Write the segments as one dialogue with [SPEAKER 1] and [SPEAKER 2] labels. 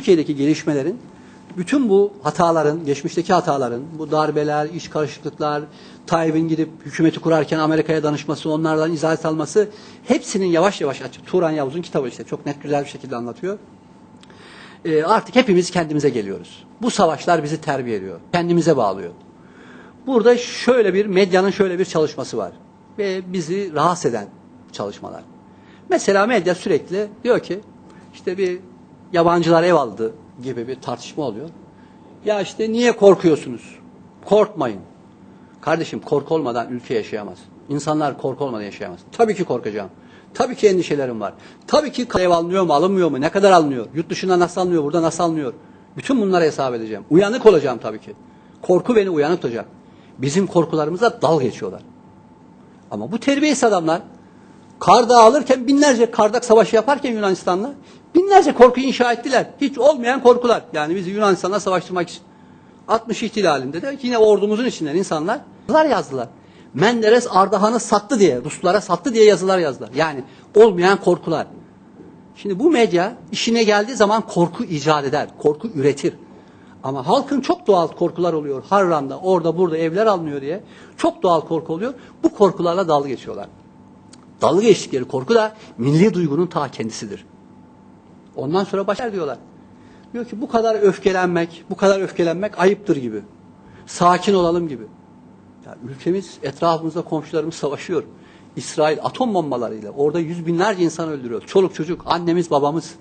[SPEAKER 1] Türkiye'deki gelişmelerin bütün bu hataların, geçmişteki hataların, bu darbeler, iş karışıklıklar, Tayyip'in gidip hükümeti kurarken Amerika'ya danışması, onlardan izahat alması hepsinin yavaş yavaş açık. Turan Yavuz'un kitabı işte çok net güzel bir şekilde anlatıyor. Ee, artık hepimiz kendimize geliyoruz. Bu savaşlar bizi terbiye ediyor. Kendimize bağlıyor. Burada şöyle bir medyanın şöyle bir çalışması var. Ve bizi rahatsız eden çalışmalar. Mesela medya sürekli diyor ki işte bir yabancılar ev aldı gibi bir tartışma oluyor. Ya işte niye korkuyorsunuz? Korkmayın. Kardeşim korku olmadan ülke yaşayamaz. İnsanlar korku olmadan yaşayamaz. Tabii ki korkacağım. Tabii ki endişelerim var. Tabii ki ev alınıyor mu alınmıyor mu? Ne kadar alınıyor? Yurt dışında nasıl alınıyor? Burada nasıl alınıyor? Bütün bunlara hesap edeceğim. Uyanık olacağım tabii ki. Korku beni uyanık tutacak. Bizim korkularımıza dal geçiyorlar. Ama bu terbiyesiz adamlar karda alırken binlerce kardak savaşı yaparken Yunanistan'la binlerce korku inşa ettiler. Hiç olmayan korkular. Yani bizi Yunanistan'la savaştırmak için. 60 ihtilalinde de yine ordumuzun içinden insanlar yazılar yazdılar. Menderes Ardahan'ı sattı diye, Ruslara sattı diye yazılar yazdılar. Yani olmayan korkular. Şimdi bu medya işine geldiği zaman korku icat eder, korku üretir. Ama halkın çok doğal korkular oluyor. Harran'da, orada, burada evler alınıyor diye. Çok doğal korku oluyor. Bu korkularla dalga geçiyorlar. Dalga geçtikleri korku da milli duygunun ta kendisidir. Ondan sonra başlar diyorlar. Diyor ki bu kadar öfkelenmek, bu kadar öfkelenmek ayıptır gibi. Sakin olalım gibi. Ya ülkemiz, etrafımızda komşularımız savaşıyor. İsrail atom bombalarıyla orada yüz binlerce insan öldürüyor. Çoluk çocuk, annemiz, babamız.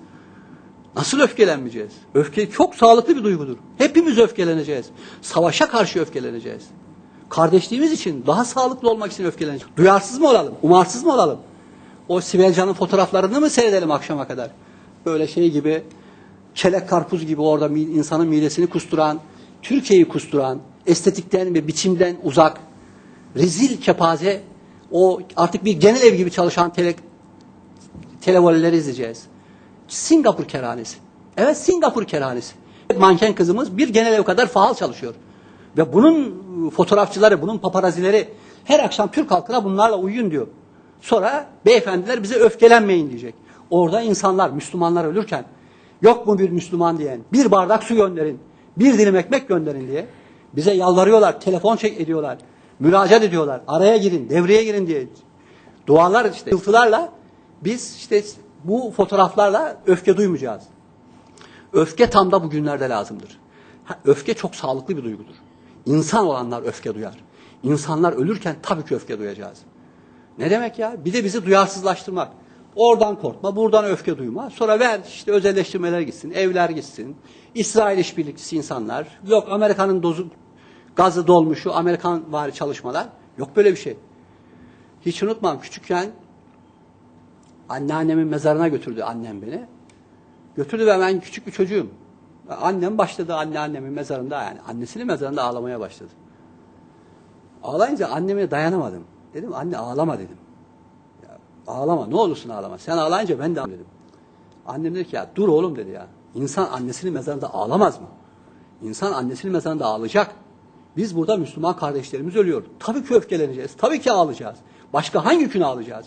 [SPEAKER 1] Nasıl öfkelenmeyeceğiz? Öfke çok sağlıklı bir duygudur. Hepimiz öfkeleneceğiz. Savaşa karşı öfkeleneceğiz. Kardeşliğimiz için, daha sağlıklı olmak için öfkeleneceğiz. Duyarsız mı olalım? Umarsız mı olalım? O Sibelcan'ın fotoğraflarını mı seyredelim akşama kadar? Böyle şey gibi, çelek karpuz gibi orada insanın midesini kusturan, Türkiye'yi kusturan, estetikten ve biçimden uzak, rezil kepaze, o artık bir genel ev gibi çalışan tele, televoleleri izleyeceğiz. Singapur kerhanesi. Evet Singapur kerhanesi. Manken kızımız bir genel ev kadar faal çalışıyor. Ve bunun fotoğrafçıları, bunun paparazileri her akşam Türk halkına bunlarla uyuyun diyor. Sonra beyefendiler bize öfkelenmeyin diyecek. Orada insanlar, Müslümanlar ölürken yok mu bir Müslüman diyen, bir bardak su gönderin, bir dilim ekmek gönderin diye bize yalvarıyorlar, telefon çek ediyorlar, müracaat ediyorlar, araya girin, devreye girin diye. Dualar işte, yıltılarla biz işte bu fotoğraflarla öfke duymayacağız. Öfke tam da bugünlerde lazımdır. Öfke çok sağlıklı bir duygudur. İnsan olanlar öfke duyar. İnsanlar ölürken tabii ki öfke duyacağız. Ne demek ya? Bir de bizi duyarsızlaştırmak. Oradan korkma, buradan öfke duyma. Sonra ver işte özelleştirmeler gitsin, evler gitsin. İsrail işbirlikçisi insanlar. Yok Amerika'nın dozu, gazı dolmuşu, Amerikan vari çalışmalar. Yok böyle bir şey. Hiç unutmam küçükken anneannemin mezarına götürdü annem beni. Götürdü ve ben küçük bir çocuğum. Annem başladı anneannemin mezarında yani annesinin mezarında ağlamaya başladı. Ağlayınca anneme dayanamadım. Dedim anne ağlama dedim. Ya, ağlama ne olursun ağlama. Sen ağlayınca ben de dedim. Annem dedi ki ya dur oğlum dedi ya. İnsan annesinin mezarında ağlamaz mı? İnsan annesinin mezarında ağlayacak. Biz burada Müslüman kardeşlerimiz ölüyor. Tabii ki öfkeleneceğiz. Tabii ki ağlayacağız. Başka hangi gün ağlayacağız?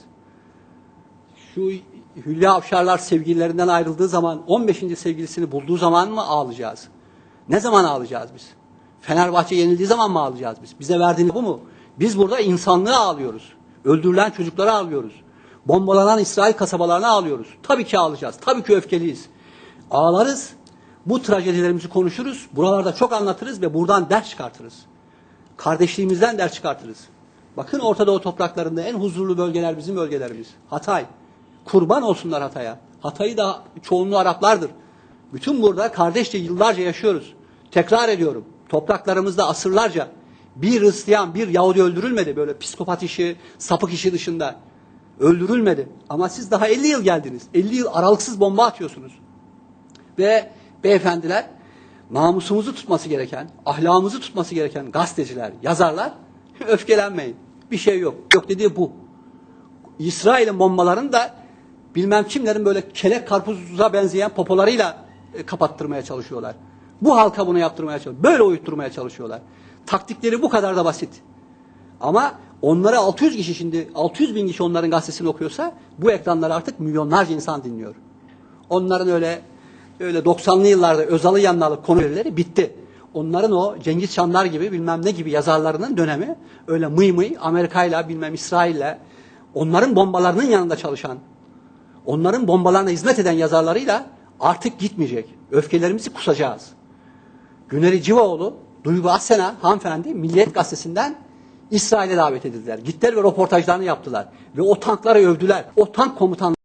[SPEAKER 1] Şu Hülya Avşarlar sevgililerinden ayrıldığı zaman 15. sevgilisini bulduğu zaman mı ağlayacağız? Ne zaman ağlayacağız biz? Fenerbahçe yenildiği zaman mı ağlayacağız biz? Bize verdiğini bu mu? Biz burada insanlığı ağlıyoruz. Öldürülen çocuklara ağlıyoruz. Bombalanan İsrail kasabalarına ağlıyoruz. Tabii ki ağlayacağız. Tabii ki öfkeliyiz. Ağlarız. Bu trajedilerimizi konuşuruz. Buralarda çok anlatırız ve buradan ders çıkartırız. Kardeşliğimizden ders çıkartırız. Bakın Orta Doğu topraklarında en huzurlu bölgeler bizim bölgelerimiz. Hatay. Kurban olsunlar Hatay'a. Hatay'ı da çoğunluğu Araplardır. Bütün burada kardeşçe yıllarca yaşıyoruz. Tekrar ediyorum. Topraklarımızda asırlarca bir Hristiyan, bir Yahudi öldürülmedi. Böyle psikopat işi, sapık işi dışında. Öldürülmedi. Ama siz daha 50 yıl geldiniz. 50 yıl aralıksız bomba atıyorsunuz. Ve beyefendiler namusumuzu tutması gereken, ahlakımızı tutması gereken gazeteciler, yazarlar öfkelenmeyin. Bir şey yok. Yok dediği bu. İsrail'in bombalarını da bilmem kimlerin böyle kelek karpuza benzeyen popolarıyla e, kapattırmaya çalışıyorlar. Bu halka bunu yaptırmaya çalışıyorlar. Böyle uyutturmaya çalışıyorlar. Taktikleri bu kadar da basit. Ama onları 600 kişi şimdi 600 bin kişi onların gazetesini okuyorsa bu ekranları artık milyonlarca insan dinliyor. Onların öyle öyle 90'lı yıllarda Özal'ı yanlalı konuşmaları bitti. Onların o Cengiz Çandar gibi bilmem ne gibi yazarlarının dönemi öyle mıy mıy Amerika'yla bilmem İsrail'le onların bombalarının yanında çalışan onların bombalarına hizmet eden yazarlarıyla artık gitmeyecek. Öfkelerimizi kusacağız. Güneri Civaoğlu, Duygu Asena hanımefendi Milliyet Gazetesi'nden İsrail'e davet edildiler. Gittiler ve röportajlarını yaptılar. Ve o tankları övdüler. O tank komutanları